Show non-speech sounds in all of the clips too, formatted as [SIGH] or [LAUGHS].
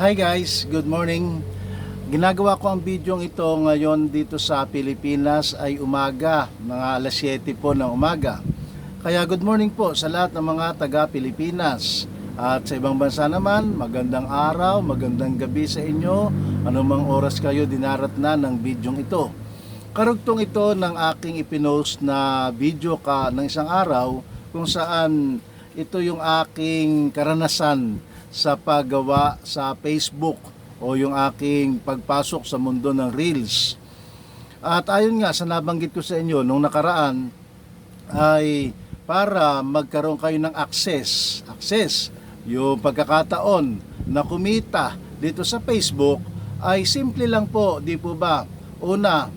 Hi guys, good morning. Ginagawa ko ang video ito ngayon dito sa Pilipinas ay umaga, mga alas 7 po ng umaga. Kaya good morning po sa lahat ng mga taga Pilipinas. At sa ibang bansa naman, magandang araw, magandang gabi sa inyo. Anumang oras kayo dinarat na ng video ito. Karugtong ito ng aking ipinost na video ka ng isang araw kung saan ito yung aking karanasan sa paggawa sa Facebook o yung aking pagpasok sa mundo ng Reels. At ayon nga sa nabanggit ko sa inyo nung nakaraan ay para magkaroon kayo ng access, access, yung pagkakataon na kumita dito sa Facebook ay simple lang po, di po ba? Una,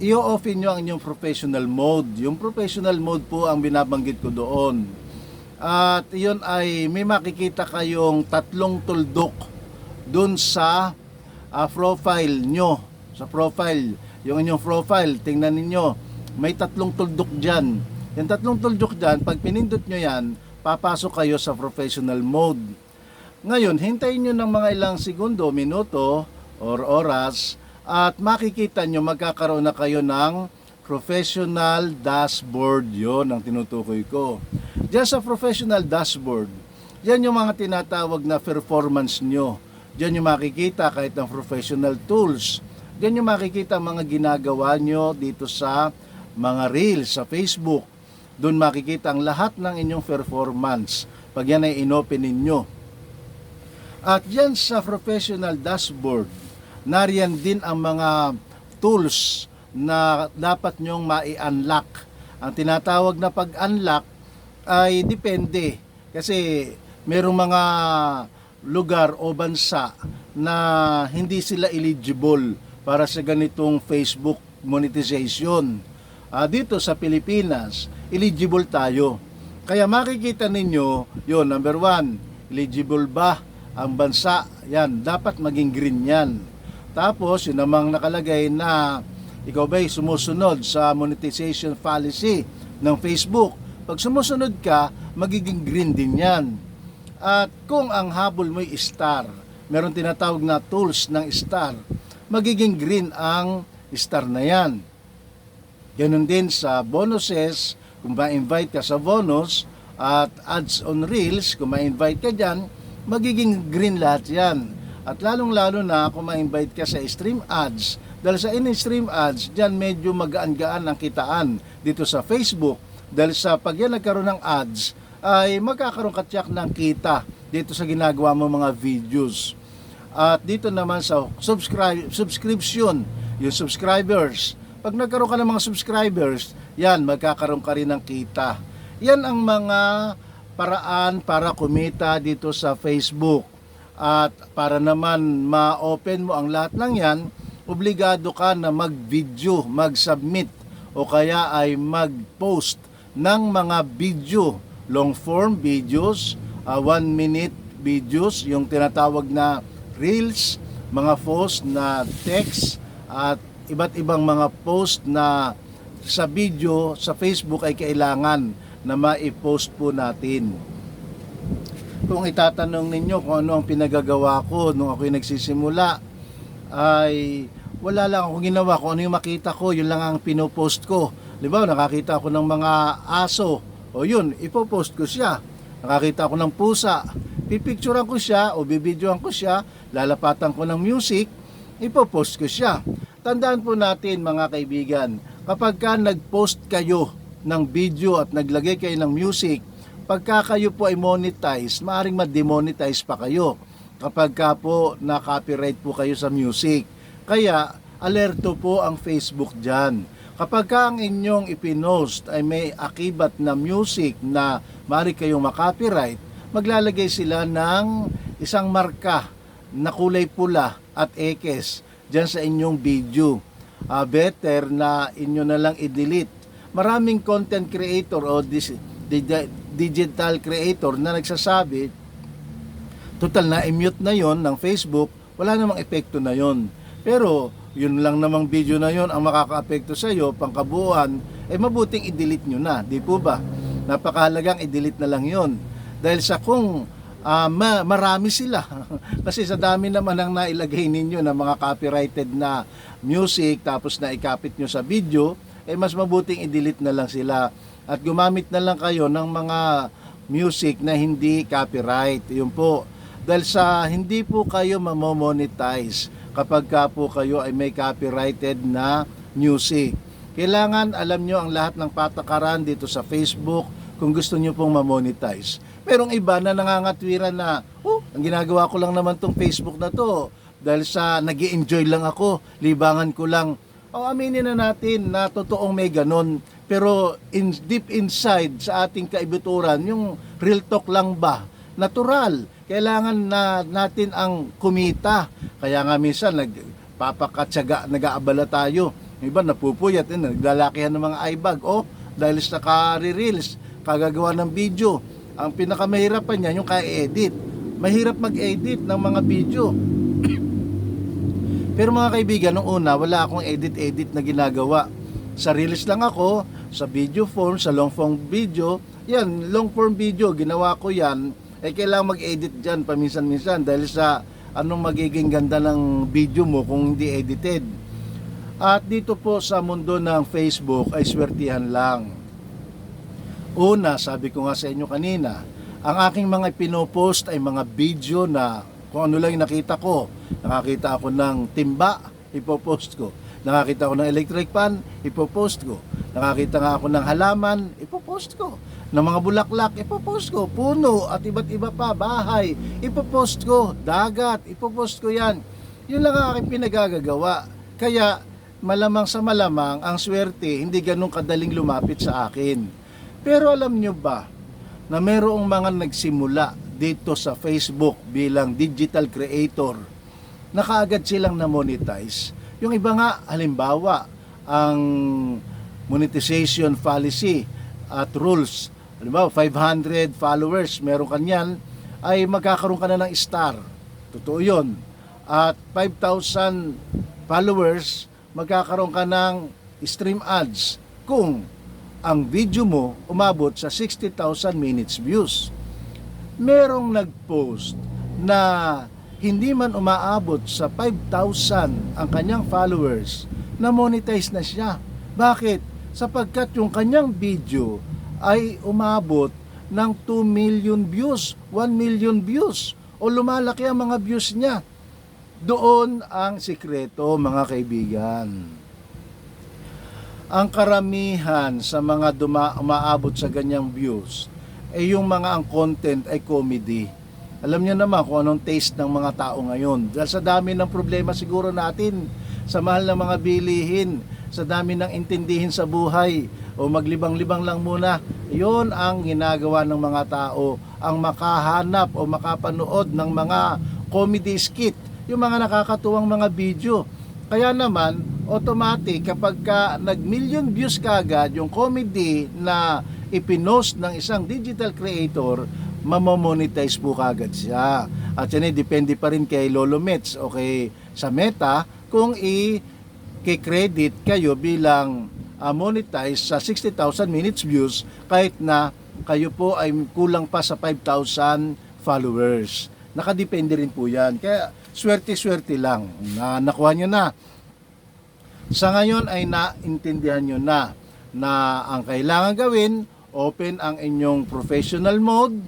i-off nyo ang inyong professional mode. Yung professional mode po ang binabanggit ko doon. At yun ay may makikita kayong tatlong tuldok dun sa ah, profile nyo. Sa profile, yung inyong profile, tingnan ninyo, may tatlong tuldok dyan. Yung tatlong tuldok dyan, pag pinindot nyo yan, papasok kayo sa professional mode. Ngayon, hintayin nyo ng mga ilang segundo, minuto, or oras, at makikita nyo magkakaroon na kayo ng professional dashboard yon ang tinutukoy ko. Diyan sa professional dashboard, yan yung mga tinatawag na performance nyo. Diyan yung makikita kahit ng professional tools. Diyan yung makikita mga ginagawa nyo dito sa mga reels sa Facebook. Doon makikita ang lahat ng inyong performance pag yan ay inopen ninyo. At yan sa professional dashboard, nariyan din ang mga tools na dapat nyong mai-unlock. Ang tinatawag na pag-unlock ay depende kasi merong mga lugar o bansa na hindi sila eligible para sa ganitong Facebook monetization. Ah, dito sa Pilipinas, eligible tayo. Kaya makikita ninyo, yun, number one, eligible ba ang bansa? Yan, dapat maging green yan. Tapos, yun namang nakalagay na ikaw ba'y sumusunod sa monetization policy ng Facebook? Pag sumusunod ka, magiging green din yan. At kung ang habol mo'y star, meron tinatawag na tools ng star, magiging green ang star na yan. Ganun din sa bonuses, kung ma-invite ka sa bonus, at ads on reels, kung ma-invite ka dyan, magiging green lahat yan. At lalong-lalo na kung ma-invite ka sa stream ads, dahil sa in-stream ads, dyan medyo magaan-gaan ang kitaan dito sa Facebook. Dahil sa pag yan nagkaroon ng ads, ay magkakaroon ka tiyak ng kita dito sa ginagawa mo mga videos. At dito naman sa subscribe, subscription, yung subscribers. Pag nagkaroon ka ng mga subscribers, yan, magkakaroon ka rin ng kita. Yan ang mga paraan para kumita dito sa Facebook. At para naman ma-open mo ang lahat ng yan, obligado ka na mag-video, mag-submit o kaya ay mag-post ng mga video, long form videos, uh, one minute videos, yung tinatawag na reels, mga post na text at iba't ibang mga post na sa video sa Facebook ay kailangan na ma-post po natin. Kung itatanong ninyo kung ano ang pinagagawa ko nung ako'y nagsisimula, ay wala lang akong ginawa. Kung ano yung makita ko, yun lang ang pinopost ko. Di ba, nakakita ako ng mga aso. O yun, ipopost ko siya. Nakakita ako ng pusa. Pipicturean ko siya o bibidyoan ko siya. Lalapatan ko ng music. Ipopost ko siya. Tandaan po natin mga kaibigan, kapag ka nag-post kayo ng video at naglagay kayo ng music, pagka kayo po ay monetize, maaring ma-demonetize pa kayo kapag ka po na-copyright po kayo sa music. Kaya, alerto po ang Facebook dyan. Kapag ka ang inyong ipinost ay may akibat na music na mari kayong makopyright, maglalagay sila ng isang marka na kulay pula at ekes dyan sa inyong video. Ah, better na inyo na lang i-delete. Maraming content creator o dis- di- digital creator na nagsasabi, total na i-mute na yon ng Facebook, wala namang epekto na yon. Pero yun lang namang video na yon ang makaka-apekto sa iyo pangkabuuan, eh mabuting i-delete nyo na, di po ba? Napakahalagang i-delete na lang yon. Dahil sa kung ah, ma- marami sila. [LAUGHS] Kasi sa dami naman ang nailagay ninyo na mga copyrighted na music tapos na ikapit nyo sa video, eh mas mabuting i-delete na lang sila at gumamit na lang kayo ng mga music na hindi copyright. Yun po. Dahil sa hindi po kayo mamomonetize kapag ka po kayo ay may copyrighted na music. Kailangan alam nyo ang lahat ng patakaran dito sa Facebook kung gusto nyo pong mamonetize. Merong iba na nangangatwiran na, oh, ang ginagawa ko lang naman tong Facebook na to dahil sa nag enjoy lang ako, libangan ko lang. O aminin na natin na totoong may ganon. Pero in, deep inside sa ating kaibuturan, yung real talk lang ba? Natural. Kailangan na natin ang kumita. Kaya nga minsan nagpapakatsaga, nag-aabala tayo. Iba napupuyat, eh, naglalakihan ng mga eyebag. Oh, dahil sa ka-reels, kagagawa ng video. Ang pinakamahirapan niya, yung ka-edit. Mahirap mag-edit ng mga video. [CLEARS THROAT] Pero mga kaibigan, nung una, wala akong edit-edit na ginagawa. Sa reels lang ako, sa video form, sa long form video. Yan, long form video, ginawa ko yan. Eh, kailangan mag-edit dyan paminsan-minsan dahil sa anong magiging ganda ng video mo kung hindi edited. At dito po sa mundo ng Facebook ay swertihan lang. Una, sabi ko nga sa inyo kanina, ang aking mga pinopost ay mga video na kung ano lang nakita ko. Nakakita ako ng timba, ipopost ko. Nakakita ako ng electric pan, ipopost ko. Nakakita nga ako ng halaman, ipopost ko. Ng mga bulaklak, ipopost ko. Puno at iba't iba pa, bahay, ipopost ko. Dagat, ipopost ko yan. Yun lang ang aking pinagagagawa. Kaya malamang sa malamang, ang swerte hindi ganun kadaling lumapit sa akin. Pero alam nyo ba, na mayroong mga nagsimula dito sa Facebook bilang digital creator na kaagad silang na-monetize. Yung iba nga, halimbawa, ang monetization policy at rules. Halimbawa, 500 followers, meron kanyan, ay magkakaroon ka na ng star. Totoo yun. At 5,000 followers, magkakaroon ka ng stream ads kung ang video mo umabot sa 60,000 minutes views. Merong nag-post na hindi man umaabot sa 5,000 ang kanyang followers, na monetize na siya. Bakit? Sapagkat yung kanyang video ay umabot ng 2 million views, 1 million views, o lumalaki ang mga views niya. Doon ang sikreto, mga kaibigan ang karamihan sa mga duma, umaabot sa ganyang views ay yung mga ang content ay comedy. Alam niyo naman kung anong taste ng mga tao ngayon. Dahil sa dami ng problema siguro natin, sa mahal ng mga bilihin, sa dami ng intindihin sa buhay, o maglibang-libang lang muna, yon ang ginagawa ng mga tao, ang makahanap o makapanood ng mga comedy skit, yung mga nakakatuwang mga video. Kaya naman, automatic kapag ka nag-million views kagad yung comedy na ipinost ng isang digital creator, mamamonetize po kagad siya. At yan ay depende pa rin kay Lolo Mets o kay sa Meta kung i-credit kayo bilang uh, monetize sa 60,000 minutes views kahit na kayo po ay kulang pa sa 5,000 followers. Nakadepende rin po yan. Kaya swerte-swerte lang na nakuha nyo na. Sa ngayon ay naintindihan nyo na na ang kailangan gawin, open ang inyong professional mode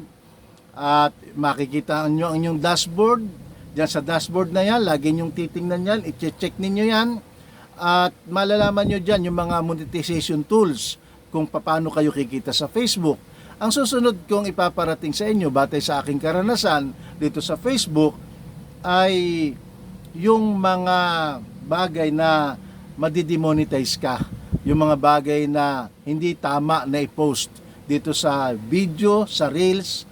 at makikita nyo ang inyong dashboard. Diyan sa dashboard na yan, lagi nyong titingnan yan, i-check ninyo yan at malalaman nyo dyan yung mga monetization tools kung paano kayo kikita sa Facebook. Ang susunod kong ipaparating sa inyo batay sa aking karanasan dito sa Facebook ay yung mga bagay na madidemonetize ka. Yung mga bagay na hindi tama na i-post dito sa video, sa reels,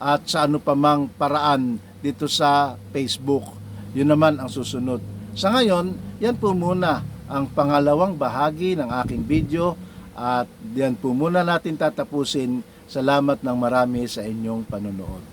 at sa ano pa mang paraan dito sa Facebook. Yun naman ang susunod. Sa ngayon, yan po muna ang pangalawang bahagi ng aking video at yan po muna natin tatapusin. Salamat ng marami sa inyong panonood.